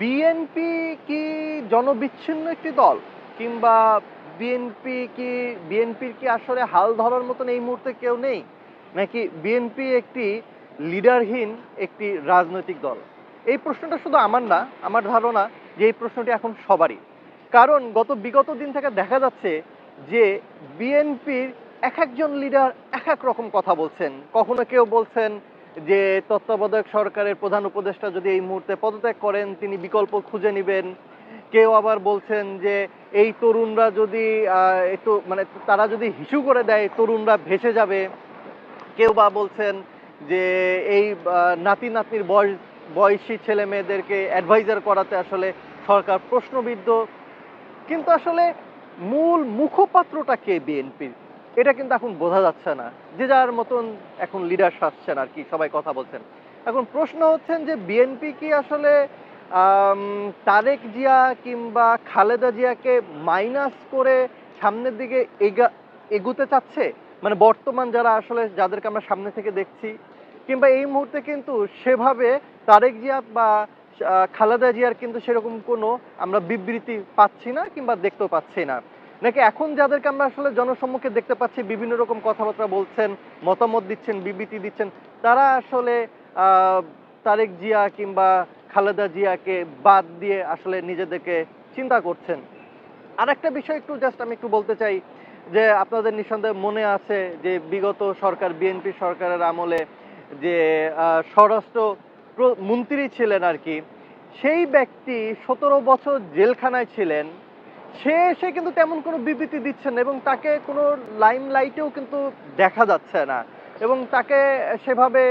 BNP কি জনবিচ্ছিন্ন একটি দল? কিংবা বিএনপি কি বিএনপির কি আসলে হাল ধরার মতন এই মুহূর্তে কেউ নেই? নাকি বিএনপি একটি লিডারহীন একটি রাজনৈতিক দল? এই প্রশ্নটা শুধু আমার না, আমার ধারণা যে এই প্রশ্নটি এখন সবারই। কারণ গত বিগত দিন থেকে দেখা যাচ্ছে যে বিএনপির এক একজন লিডার এক এক রকম কথা বলছেন। কখনো কেউ বলছেন যে তত্ত্বাবধায়ক সরকারের প্রধান উপদেষ্টা যদি এই মুহূর্তে পদত্যাগ করেন, তিনি বিকল্প খুঁজে নেবেন। কেউ আবার বলছেন যে, এই তরুণরা যদি একটু মানে তারা যদি হিসু করে দেয়, তরুণরা ভেসে যাবে। কেউ বা বলছেন যে, এই নাতি নাতনির বয়স, বয়সী ছেলে মেয়েদেরকে অ্যাডভাইজার করাতে আসলে সরকার প্রশ্নবিদ্ধ। কিন্তু আসলে মূল মুখপাত্রটা কে বিএনপির এটা কিন্তু এখন বোঝা যাচ্ছে না। যে যার মতন এখন লিডার সাজছেন আর কি, সবাই কথা বলছেন। এখন প্রশ্ন হচ্ছেন যে বিএনপি কি আসলে তারেক জিয়া কিংবা খালেদা জিয়াকে মাইনাস করে সামনের দিকে এগা, এগুতে চাচ্ছে? মানে বর্তমান যারা আসলে, যাদেরকে আমরা সামনে থেকে দেখছি, কিংবা এই মুহূর্তে কিন্তু সেভাবে তারেক জিয়া বা খালেদা জিয়ার কিন্তু সেরকম কোনো আমরা বিবৃতি পাচ্ছি না কিংবা দেখতেও পাচ্ছি না। নাকি এখন যাদেরকে আমরা আসলে জনসম্মুখে দেখতে পাচ্ছি, বিভিন্ন রকম কথাবার্তা বলছেন, মতামত দিচ্ছেন, বিবৃতি দিচ্ছেন, তারা আসলে তারেক জিয়া কিংবা খালেদা জিয়াকে বাদ দিয়ে আসলে নিজেদেরকে চিন্তা করছেন? আর একটা বিষয় একটু জাস্ট আমি একটু বলতে চাই, যে আপনাদের নিঃসন্দেহে মনে আছে যে বিগত সরকার, বিএনপি সরকারের আমলে যে স্বরাষ্ট্র মন্ত্রী ছিলেন আর কি, সেই ব্যক্তি সতেরো বছর জেলখানায় ছিলেন সে এসে কিন্তু তেমন কোনো বিবৃতি দিচ্ছে না এবং তাকে কোনো লাইম লাইটেও কিন্তু দেখা যাচ্ছে না। এবং তাকে সেভাবে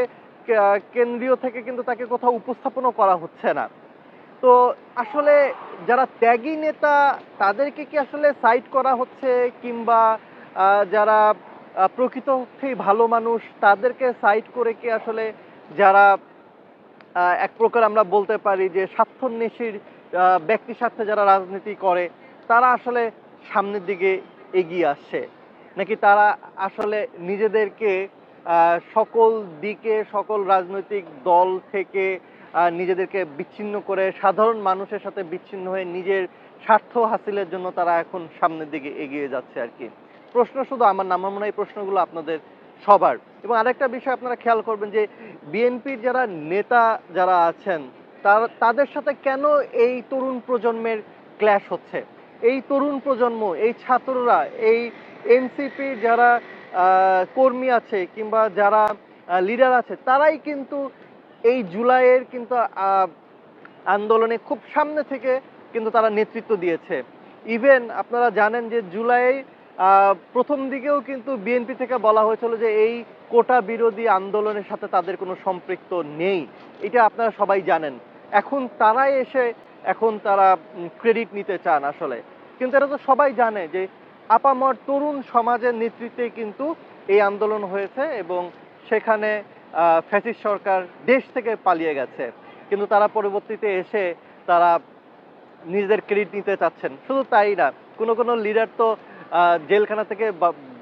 কেন্দ্রীয় থেকে কিন্তু তাকে কোথাও উপস্থাপনও করা হচ্ছে না। তো আসলে যারা ত্যাগী নেতা, তাদেরকে কি আসলে সাইড করা হচ্ছে কিংবা যারা প্রকৃত প্রকৃতপক্ষেই ভালো মানুষ, তাদেরকে সাইড করে কি আসলে যারা এক প্রকার আমরা বলতে পারি যে স্বার্থন্বেষীর ব্যক্তি স্বার্থে যারা রাজনীতি করে তারা আসলে সামনের দিকে এগিয়ে আসছে। নাকি তারা আসলে নিজেদেরকে সকল দিকে, সকল রাজনৈতিক দল থেকে নিজেদেরকে বিচ্ছিন্ন করে, সাধারণ মানুষের সাথে বিচ্ছিন্ন হয়ে নিজের স্বার্থ হাসিলের জন্য তারা এখন সামনের দিকে এগিয়ে যাচ্ছে আর কি। প্রশ্ন শুধু আমার না, আমার মনে হয় প্রশ্নগুলো আপনাদের সবার। এবং আরেকটা বিষয় আপনারা খেয়াল করবেন যে, বিএনপির যারা নেতা যারা আছেন, তার, তাদের সাথে কেন এই তরুণ প্রজন্মের ক্ল্যাশ হচ্ছে? এই তরুণ প্রজন্ম, এই ছাত্ররা, এই এনসিপির যারা কর্মী আছে কিংবা যারা লিডার আছে, তারাই কিন্তু এই জুলাইয়ের কিন্তু আন্দোলনে খুব সামনে থেকে কিন্তু তারা নেতৃত্ব দিয়েছে। ইভেন আপনারা জানেন যে জুলাই প্রথম দিকেও কিন্তু বিএনপি থেকে বলা হয়েছিল যে এই কোটা বিরোধী আন্দোলনের সাথে তাদের কোনো সম্পৃক্ত নেই। এটা আপনারা সবাই জানেন। এখন তারাই এসে এখন তারা ক্রেডিট নিতে চান আসলে। কিন্তু এটা তো সবাই জানে যে আপামর তরুণ সমাজের নেতৃত্বে কিন্তু এই আন্দোলন হয়েছে এবং সেখানে ফ্যাসিস্ট সরকার দেশ থেকে পালিয়ে গেছে। কিন্তু তারা পরবর্তীতে এসে তারা নিজেদের ক্রেডিট নিতে চাচ্ছেন। শুধু তাই না, কোনো কোনো লিডার তো জেলখানা থেকে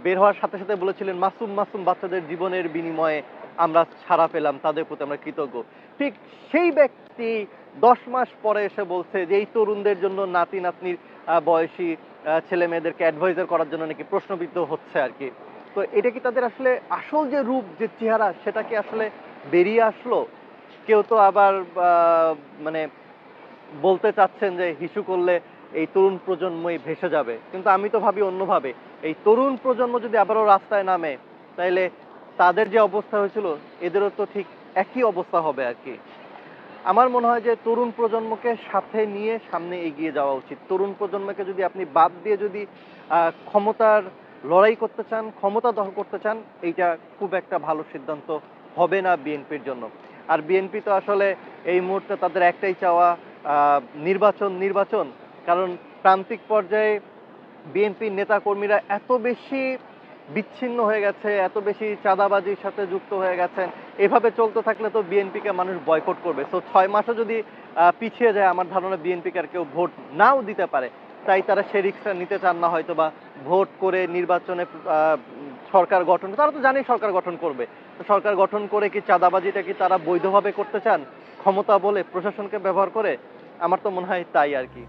বের হওয়ার সাথে সাথে বলেছিলেন, মাসুম মাসুম, বাচ্চাদের জীবনের বিনিময়ে আমরা ছাড়া পেলাম, তাদের প্রতি আমরা কৃতজ্ঞ। ঠিক সেই ব্যক্তি দশ মাস পরে এসে বলছে যে, এই তরুণদের জন্য নাতি নাতনির বয়সী ছেলে মেয়েদেরকে অ্যাডভাইজার করার জন্য নাকি প্রশ্নবিদ্ধ হচ্ছে আর কি? তো এটা কি তাদের আসলে আসল যে রূপ, যে চেহারা, সেটা কি আসলে বেরিয়ে আসলো? কেউ তো আবার মানে বলতে চাচ্ছেন যে, হিসু করলে এই তরুণ প্রজন্মই ভেসে যাবে। কিন্তু আমি তো ভাবি অন্যভাবে। এই তরুণ প্রজন্ম যদি আবারও রাস্তায় নামে, তাইলে তাদের যে অবস্থা হয়েছিল, এদেরও তো ঠিক একই অবস্থা হবে আর কি। আমার মনে হয় যে তরুণ প্রজন্মকে সাথে নিয়ে সামনে এগিয়ে যাওয়া উচিত। তরুণ প্রজন্মকে যদি আপনি বাদ দিয়ে যদি ক্ষমতার লড়াই করতে চান, ক্ষমতা দখল করতে চান, এইটা খুব একটা ভালো সিদ্ধান্ত হবে না বিএনপির জন্য। আর বিএনপি তো আসলে এই মুহূর্তে তাদের একটাই চাওয়া নির্বাচন নির্বাচন। কারণ প্রান্তিক পর্যায়ে বিএনপির নেতাকর্মীরা এত বেশি বিচ্ছিন্ন হয়ে গেছে, এত বেশি চাঁদাবাজির সাথে যুক্ত হয়ে গেছেন। এভাবে চলতে থাকলে তো বিএনপিকে মানুষ বয়কট করবে। তো ছয় মাসও যদি পিছিয়ে যায়, আমার ধারণা বিএনপিকে আর কেউ ভোট নাও দিতে পারে। তাই তারা সে রিক্সটা নিতে চান না হয়তো বা ভোট করে নির্বাচনে সরকার গঠন, তারা তো জানেই সরকার গঠন করবে। তো সরকার গঠন করে কি চাঁদাবাজিটা কি তারা বৈধভাবে করতে চান? ক্ষমতা বলে প্রশাসনকে ব্যবহার করে? আমার তো মনে হয় তাই আর কি।